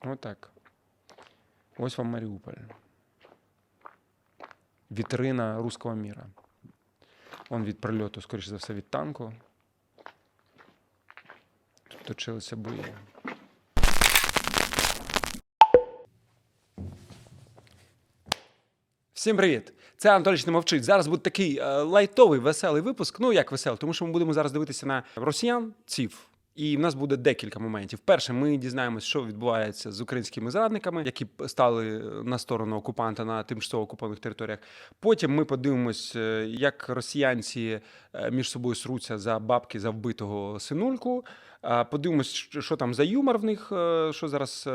Отак. Ось вам Маріуполь. Вітрина руського міра. Он від прильоту, скоріше за все, від танку. Тут точилися бої. Всім привіт! Це Анатолій не мовчить. Зараз буде такий е, лайтовий, веселий випуск. Ну як веселий, тому що ми будемо зараз дивитися на росіян, ців. І в нас буде декілька моментів. Перше, ми дізнаємось, що відбувається з українськими зрадниками, які стали на сторону окупанта на тимчасово окупованих територіях. Потім ми подивимось, е, як росіянці е, між собою сруться за бабки за вбитого синульку. Подивимось, що там за юмор в них, е, що зараз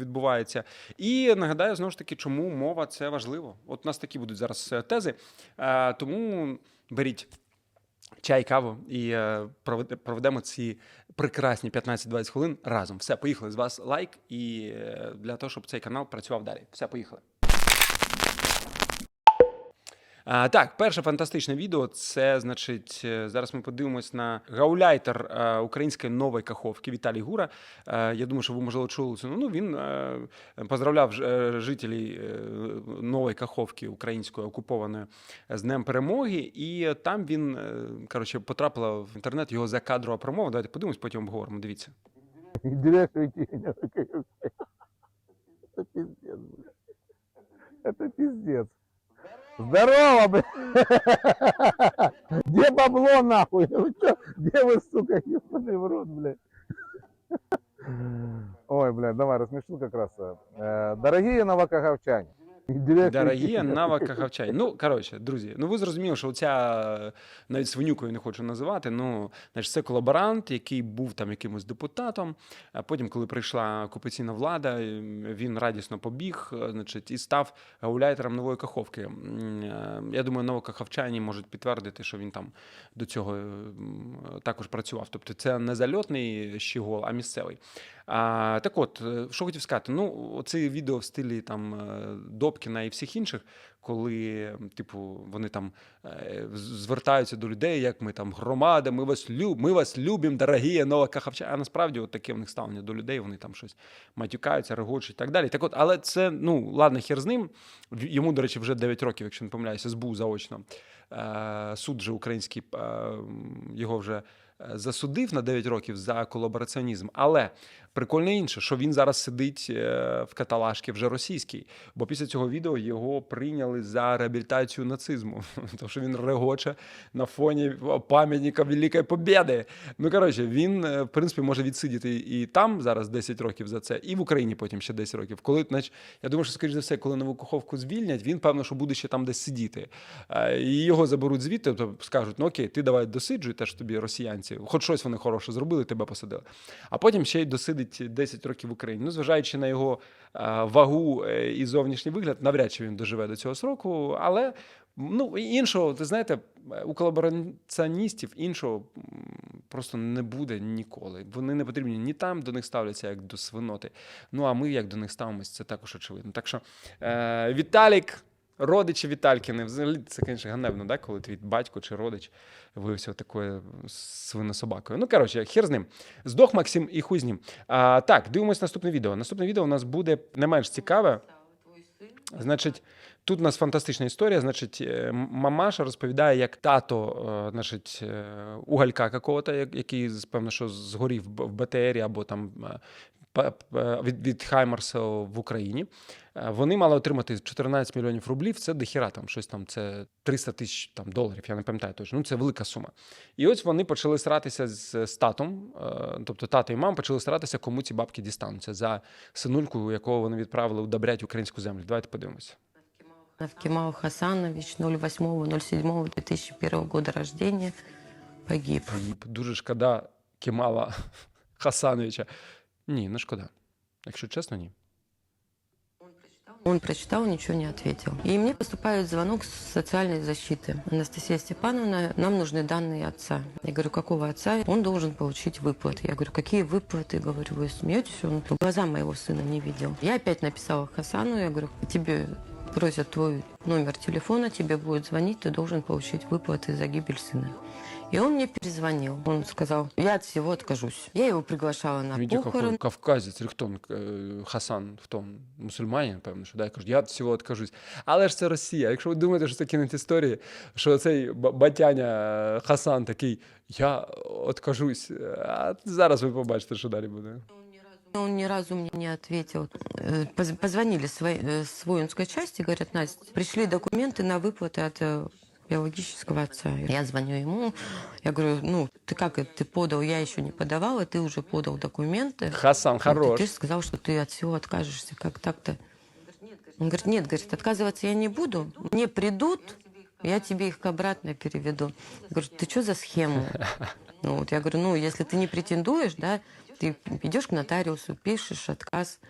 відбувається. І нагадаю знову ж таки, чому мова це важливо. От у нас такі будуть зараз тези. Тому беріть чай, каву і е, проведемо ці прекрасні 15-20 хвилин разом. Все, поїхали. З вас лайк і е, для того, щоб цей канал працював далі. Все, поїхали. А, так, перше фантастичне відео. Це значить, е, зараз ми подивимось на гауляйтер е, української нової каховки Віталій Гура. Е, я думаю, що ви можливо чули це. Ну він поздравляв жителів нової каховки української окупованої з Днем Перемоги. І там він коротше потрапила в інтернет його закадрова промова. Давайте подивимось, потім обговоримо. Дивіться. Меня Это пиздец, блядь. Это пиздец. Здорово, блядь. Где бабло, нахуй? Вы чё? Где вы, сука, ебаный в рот, блядь? Ой, блядь, давай, рассмешу как раз. Э, Дорогие новокаговчане. Дорогі Києва. навакахавчай. Ну, коротше, друзі, ну ви зрозуміли, що ця навіть свинюкою не хочу називати. Ну, значить, це колаборант, який був там якимось депутатом. А потім, коли прийшла окупаційна влада, він радісно побіг, значить, і став гауляйтером нової каховки. Е, Я думаю, новокаховчані можуть підтвердити, що він там до цього також працював. Тобто, це не зальотний щегол, а місцевий. А, так от, е, що хотів сказати, ну, оце відео в стилі там е, Добкіна і всіх інших, коли, типу, вони там е, звертаються до людей, як ми там громада, ми вас люб, ми вас любимо, дорогі новокаховчани. А насправді от таке в них ставлення до людей, вони там щось матюкаються, регочуть і так далі. Так от, але це, ну, ладно, хер з ним. Йому, до речі, вже 9 років, якщо не помиляюся, СБУ заочно. Суд же український його вже засудив на 9 років за колабораціонізм. Але прикольно інше, що він зараз сидить е, в каталажці вже російській. Бо після цього відео його прийняли за реабілітацію нацизму. Тому що він регоче на фоні пам'ятника Великої Побєди. Ну коротше, він е, в принципі може відсидіти і там зараз 10 років за це, і в Україні потім ще 10 років. Коли, значить, я думаю, що скоріш за все, коли нову куховку звільнять, він певно, що буде ще там десь сидіти. Е, І його заберуть звідти, тобто скажуть: ну окей, ти давай досиджуй, теж тобі росіянці, хоч щось вони хороше зробили, тебе посадили. А потім ще й досидить 10 років в Україні. Ну, зважаючи на його е, вагу е, і зовнішній вигляд, навряд чи він доживе до цього сроку, але. Ну, іншого, ти знаєте, у колабораціоністів іншого просто не буде ніколи. Вони не потрібні ні там, до них ставляться як до свиноти. Ну а ми як до них ставимося, це також очевидно. Так що е, Віталік, родичі Віталькіни, взагалі це, звісно, ганебно, да, коли твій батько чи родич виявився такою свинособакою. Ну, коротше, хер з ним. Здох Максим і ним. А, так, дивимось наступне відео. Наступне відео у нас буде не менш цікаве. Значить, тут у нас фантастична історія. Значить, е, мамаша розповідає, як тато, е, значить, е, уголька какого-то, який певно, що згорів в БТРі або там від, від Хаймарса в Україні. Е, Вони мали отримати 14 мільйонів рублів. Це дохіра, там щось там, це 300 тисяч там доларів. Я не пам'ятаю точно. Ну це велика сума. І ось вони почали старатися з, з татом, е, тобто тато і мама почали старатися, кому ці бабки дістануться за синульку, якого вони відправили удобрять українську землю. Давайте подивимося. Навкимал Хасанович 08.07.2001 года рождения. Погиб. Дуже шкода Кемала Хасановича. Ні, не шкода. Якщо чесно, ні. Он прочитал, ничего не ответил. И мне поступает звонок с социальной защиты. Анастасия Степановна, нам нужны данные отца. Я говорю, какого отца? Он должен получить выплаты. Я говорю, какие выплаты? Говорю, вы смеетесь? Он глаза моего сына не видел. Я опять написала Хасану, я говорю, тебе просят твой номер телефона, тебе будет звонить, ты должен получить выплаты за гибель сына. И он мне перезвонил. Он сказал, я от всего откажусь. Я его приглашала на Він какой похорон. кавказець, чи хто він, е, Хасан, хто він? мусульманин, певно, що да, я кажу, я від всього відкажусь. Але ж це Росія. Якщо ви думаєте, що це кінець історії, що цей ба- батяня Хасан такий, я відкажусь. А зараз ви побачите, що далі буде. Он ни разу мне не ответил. Э, поз- Позвонили с, вой- э, с воинской части, говорят, Настя, пришли документы на выплаты от э, биологического отца. Я звоню ему, я говорю, ну, ты как, это, ты подал, я еще не подавала, ты уже подал документы. Хасан Ты, хорош. ты же сказал, что ты от всего откажешься, как так-то? Он говорит, нет, говорит, отказываться я не буду. Мне придут, я тебе их обратно переведу. Я говорю, ты что за схему? Ну, вот я говорю, ну, если ты не претендуешь, да, ты идешь к нотариусу, пишешь отказ.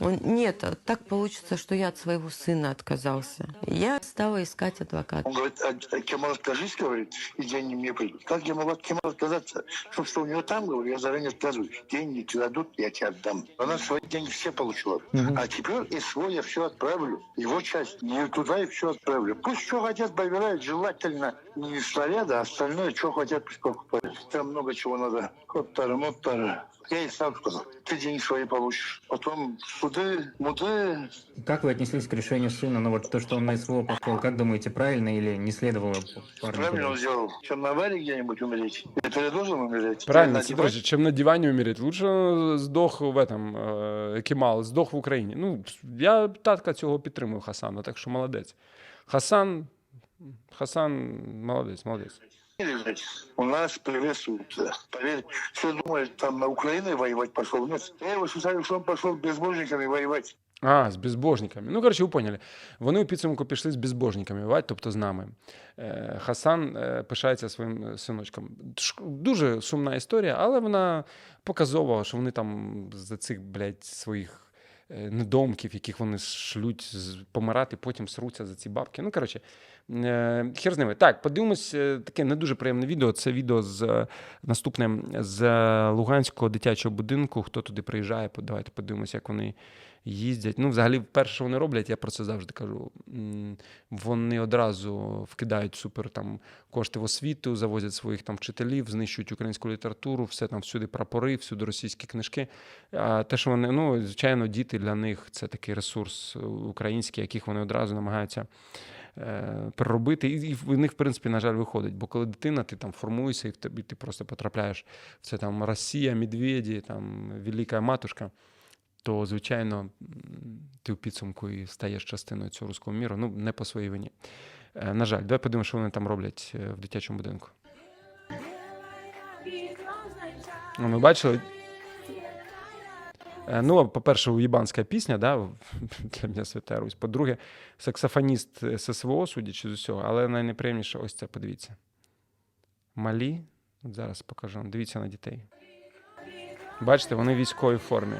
Он, нет, а так получится, что я от своего сына отказался. Я стала искать адвоката. Он говорит, а, Кемал, откажись, говорит, и деньги мне придут. Как я могу от Кемала отказаться? Потому что у него там, говорю, я заранее отказываюсь. Деньги тебе дадут, я тебе отдам. Она свои деньги все получила. А теперь и свой я все отправлю. Его часть. И туда и все отправлю. Пусть что хотят, выбирают. Желательно не снаряды, а остальное, что хотят, пусть покупают. Там много чего надо. Вот тара, вот тара. Я и сам сказал, ты деньги свои получишь. Потом суды, муды, Как вы отнеслись к решению сына? Ну вот то, что он на СВО пошел, как думаете, правильно или не следовало парню Правильно он туда? сделал. Чем на аварии где-нибудь умереть. Это я должен умереть. Правильно, На це диване. друзі, чим на дивані умереть. Лучше здох в этом, е, Кемал, здох в Україні. Ну, я татка цього підтримую Хасана, так що молодець. Хасан, Хасан, молодець, молодець. У нас приветствуют. да. Поверь, все думают, там на Украине воевать пошел. Нет, я его считаю, что он пошел безбожниками воевать. А, з безбожниками. Ну, коротше, ви поняли. Вони у підсумку пішли з безбожниками воювати, тобто з нами. Е, Хасан е, пишається своїм е, синочком. Дуже сумна історія, але вона показова, що вони там за цих, блядь, своїх недомків, яких вони шлють помирати, потім сруться за ці бабки. Ну, коротше, хер з ними. Так, подивимось е, таке не дуже приємне відео. Це відео з е, наступне з е, Луганського дитячого будинку. Хто туди приїжджає, давайте подивимося, як вони їздять. Ну, взагалі, перше, що вони роблять, я про це завжди кажу. Вони одразу вкидають супер там кошти в освіту, завозять своїх там вчителів, знищують українську літературу, все там всюди прапори, всюди російські книжки. А те, що вони, ну, звичайно, діти для них це такий ресурс е, український, яких вони одразу намагаються. Е, Переробити, і в них, в принципі, на жаль, виходить. Бо коли дитина, ти там формуєшся, і в тобі ти просто потрапляєш в це там Росія, медведі, там Велика Матушка то, звичайно, ти в підсумку і стаєш частиною цього руського міру. Ну, не по своїй вині. Е, На жаль, давай подивимося, що вони там роблять е, в дитячому будинку. Ну, ми бачили. Е, Ну, по-перше, уєбанська пісня, да, для мене Свята Русь. По-друге, саксофоніст ССВО, судячи з усього, але найнеприємніше ось це, подивіться. Малі, от зараз покажу, дивіться на дітей. Бачите, вони в військовій формі.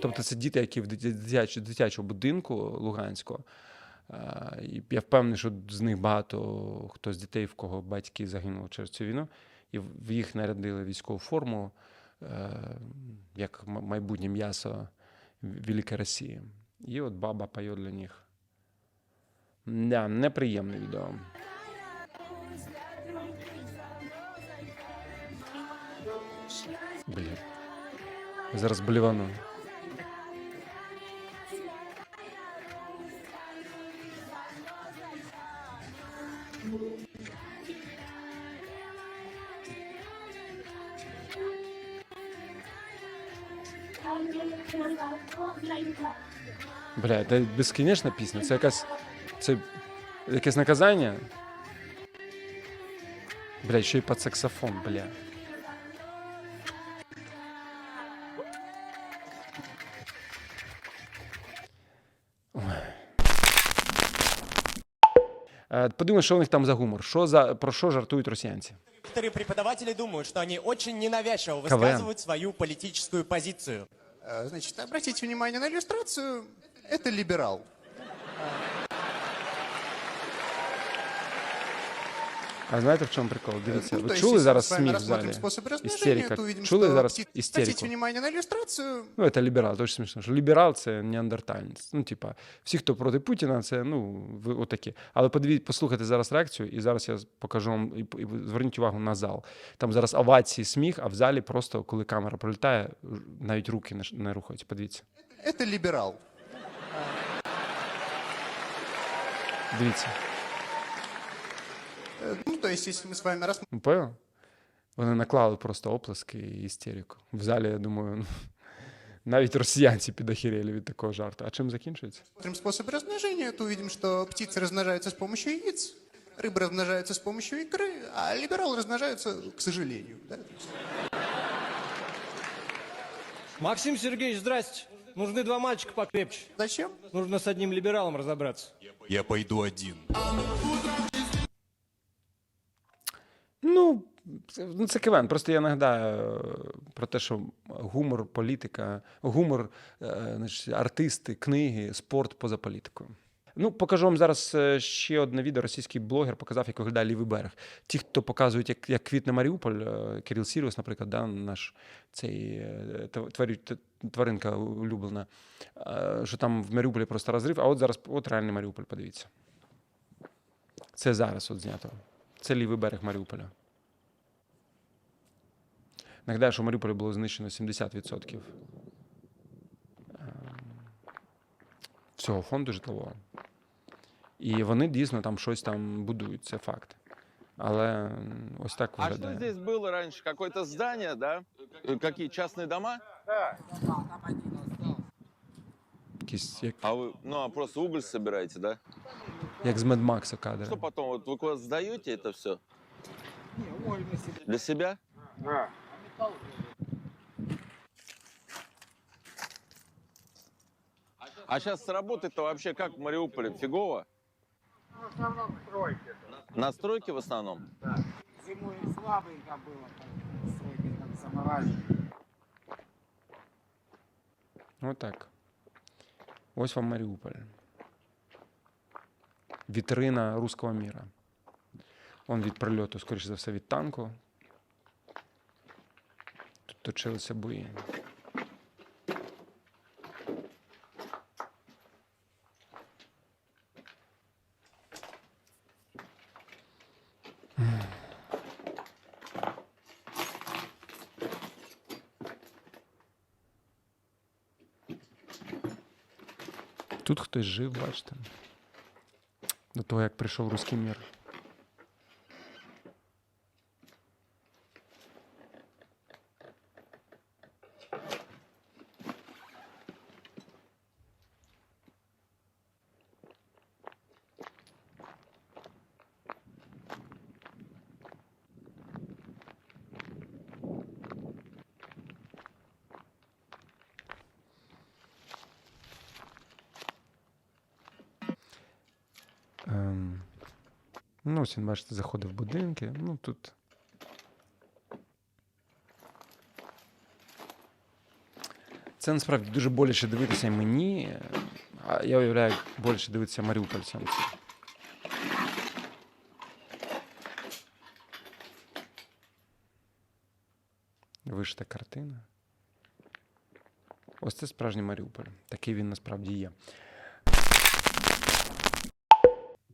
Тобто це діти, які в дитяч- дитячому будинку Луганського. Е, я впевнений, що з них багато хто з дітей, в кого батьки загинули через цю війну, і в їх нарядили військову форму е, як майбутнє м'ясо Великої Росії. І от баба пає для них. Да, неприємне відео. Блін. Зараз блівану. Бля, це безкінечна пісня. Це якась. Це якесь наказання. Бля, ще й під саксофон, бля. Ой. Е, Подивимось, що у них там за гумор. Що за, про що жартують росіянці? Некоторые преподаватели думают, что они очень ненавязчиво КВН. высказывают свою политическую позицию. Э, Значит, обратите внимание на иллюстрацию. Это либерал. А знаєте, в чому прикол? Дивіться, Ну, ви то есть, чули если мы зараз с вами сміх в рассмотрим залі? способ размножения, Істерика. то увидим, Чули что зараз птиц- істерику? Обратите внимание на иллюстрацию. Ну, це ліберал, дуже смішно. Що ліберал це неандертальність. Ну, типа, всі, хто проти Путіна, це ну, ви отакі. Але подивіть, послухайте зараз реакцію, і зараз я покажу вам, і, і ви зверніть увагу на зал. Там зараз овації, сміх, а в залі просто, коли камера пролітає, навіть руки не, ш- не рухаються. Подивіться. Это либерал. Дивіться. Э, Ну, то есть, если мы с вами рассмотрим Ну, понял? Вони наклали просто оплески і істерику. В залі, я думаю, ну, навіть росіянці підохерели від такого жарту. А чим закінчується? способ размножения, то увидим, что птицы размножаются с помощью яиц, рыбы размножаются с помощью икры, а либералы размножаются, к сожалению. Да? То есть, Максим Сергеевич, здрасте. Нужны два мальчика покрепче. Зачем? Нужно с одним либералом разобраться. Я пойду один. Ну, це, ну, це КВН. Просто я нагадаю е, про те, що гумор, політика, гумор, е, значить, артисти, книги, спорт поза політикою. Ну, покажу вам зараз е, ще одне відео. Російський блогер показав, як виглядає лівий берег. Ті, хто показують, як, як квітне Маріуполь, е, Кирил Сіріус, наприклад, да, наш цей е, тварі- тваринка улюблена, що там в Маріуполі просто розрив. А от зараз от реальний Маріуполь, подивіться. Це зараз от знято. Це лівий берег Маріуполя. Нагадаю, що в Маріуполі було знищено 70% всього фонду житлового. І вони дійсно там щось там будують, це факт. Але м, ось так А что виглядає. здесь было раньше? Какое-то здание, да? Э, Какие частные дома? Якісь, як, А вы, ну, а просто уголь собираете, да? як з Медмакса кадри. Что потом? Вот вы куда сдаете это все? Для себя? А сейчас работает-то вообще как в Мариуполе? Фигово? На стройке в основном? Зимой слабенько было, там, стройки там замораживали. Отак. Ось вам Маріуполь. Вітрина руського міра. Он від прильоту, скоріше за все, від танку. Тут точилися бої. Хтось жив, бачите. До того, як прийшов руський мір. Ну, ось він, бачите, заходив в будинки. Ну, тут. Це насправді дуже боляче дивитися мені. А я уявляю, боляче дивитися маріупольцям. Вишита картина. Ось це справжній Маріуполь. Такий він насправді є.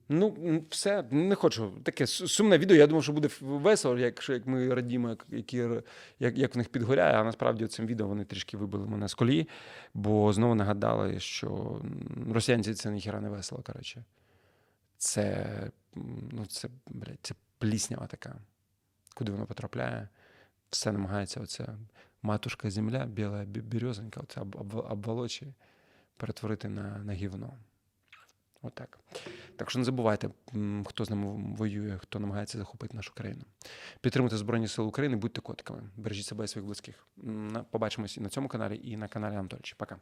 Ну, все, не хочу. Таке сумне відео. Я думав, що буде весело, якщо як ми радімо, як, які, як, як в них підгоряє. А насправді цим відео вони трішки вибили мене з колії, бо знову нагадали, що росіянці це ніхіра не весело. Коротше. Це, ну, це, блядь, це пліснява така. Куди воно потрапляє, все намагається оця матушка земля, біла бі- оце об, об, обволочі, перетворити на, на гівно. Отак. Так що не забувайте, хто з нами воює, хто намагається захопити нашу країну. Підтримуйте Збройні Сили України, будьте котиками. Бережіть себе і своїх близьких. Побачимось і на цьому каналі, і на каналі Анатольовича. Пока.